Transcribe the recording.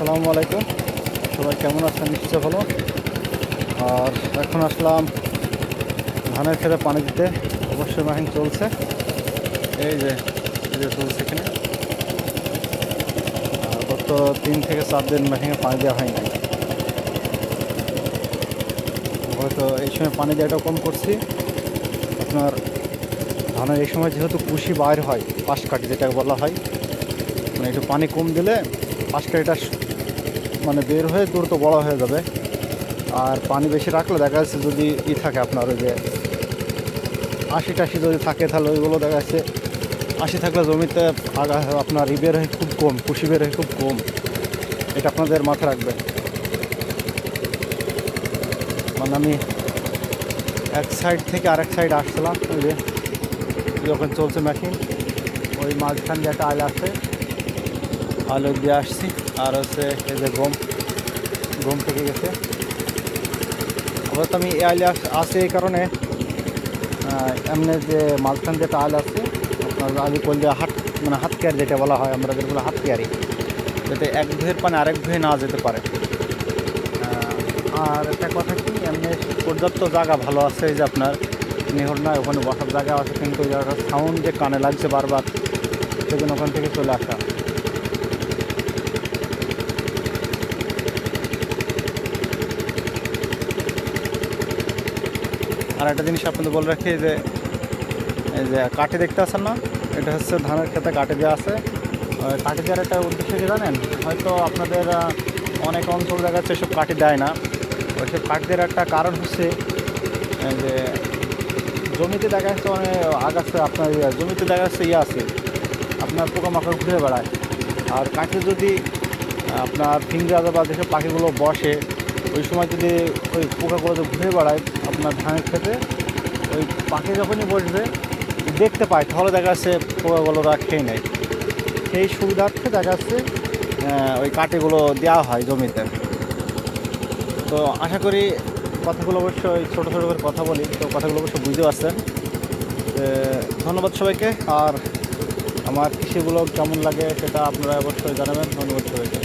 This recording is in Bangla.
আসসালামু আলাইকুম। সবাই কেমন আছেন? নিশ্চয় ভালো। আর এখন আসলাম ধানের খেতে পানি দিতে। অবশ্যই মাহিন চলছে। এই যে এই যে চলছে এখানে। গত তিন থেকে চার দিন মেহিনে পানি দেওয়া হয়নি হয়তো এই সময় পানি দেওয়াটা কম করছি। আপনার ধানের এই সময় যেহেতু কুশি বাইর হয়, পাশ কাটি যেটা বলা হয় মানে একটু পানি কম দিলে পাশ এটা মানে বের হয়ে দ্রুত বড় হয়ে যাবে। আর পানি বেশি রাখলে দেখা যাচ্ছে যদি ই থাকে আপনার ওই যে আশি টাশি যদি থাকে তাহলে ওইগুলো দেখা যাচ্ছে আশি থাকলে জমিতে আগা আপনার ই বের হয় খুব কম, কুশি বের হয় খুব কম। এটা আপনাদের মাথায় রাখবেন। মানে আমি এক সাইড থেকে আরেক সাইড আসছিলাম, ওই যে যখন চলছে মেশিন ওই মাঝখান দিয়ে একটা আল আছে আলু দিয়ে আসছি। আর হচ্ছে এই যে গম গম থেকে গেছে। অবশ্য আমি এই আলে আসে এই কারণে এমনি যে মাঝখান যেটা আল আছে, আপনার আলু করলে হাত মানে হাত কেয়ারি যেটা বলা হয়, আমরা যেগুলো হাত কেয়ারি, যাতে এক ভুয়ের পানে আরেক ভুয়ে না যেতে পারে। আর একটা কথা কি, এমনি পর্যাপ্ত জায়গা ভালো আছে যে আপনার নেহর না ওখানে বসার জায়গা আছে, কিন্তু সাউন্ড যে কানে লাগছে বারবার, সেজন্য ওখান থেকে চলে আসা। আর একটা জিনিস আপনাদের বলে রাখি যে এই যে কাঠি দেখতে আছেন না? এটা হচ্ছে ধানের খেতে কাঠি দেওয়া আছে। কাঠি দেওয়ার একটা উদ্দেশ্য কি জানেন? হয়তো আপনাদের অনেক অঞ্চল দেখা যাচ্ছে এসব কাঠি দেয় না। ওইসব কাঠি দেওয়ার একটা কারণ হচ্ছে যে জমিতে দেখা যাচ্ছে অনেক আগাছে আপনার ইয়ে, জমিতে দেখা যাচ্ছে ইয়ে আছে। আপনার পোকামাকড় ঘুরে বেড়ায়। আর কাঠে যদি আপনার ফিঙ্গার বা যেসব পাখিগুলো বসে ওই সময় যদি ওই পোকাগুলো যদি ঘুরে বেড়ায় আপনার ধানের খেতে ওই পাখি যখনই বসবে, দেখতে পায়, তাহলে দেখা যাচ্ছে পোকাগুলোরা খেয়ে নেয়। সেই সুবিধার্থে দেখা যাচ্ছে ওই কাঠিগুলো দেওয়া হয় জমিতে। তো আশা করি কথাগুলো অবশ্যই ছোটো ছোটো করে কথা বলি, তো কথাগুলো অবশ্যই বুঝতে পারছেন। ধন্যবাদ সবাইকে, আর আমার কৃষিগুলো কেমন লাগে সেটা আপনারা অবশ্যই জানাবেন। ধন্যবাদ সবাইকে।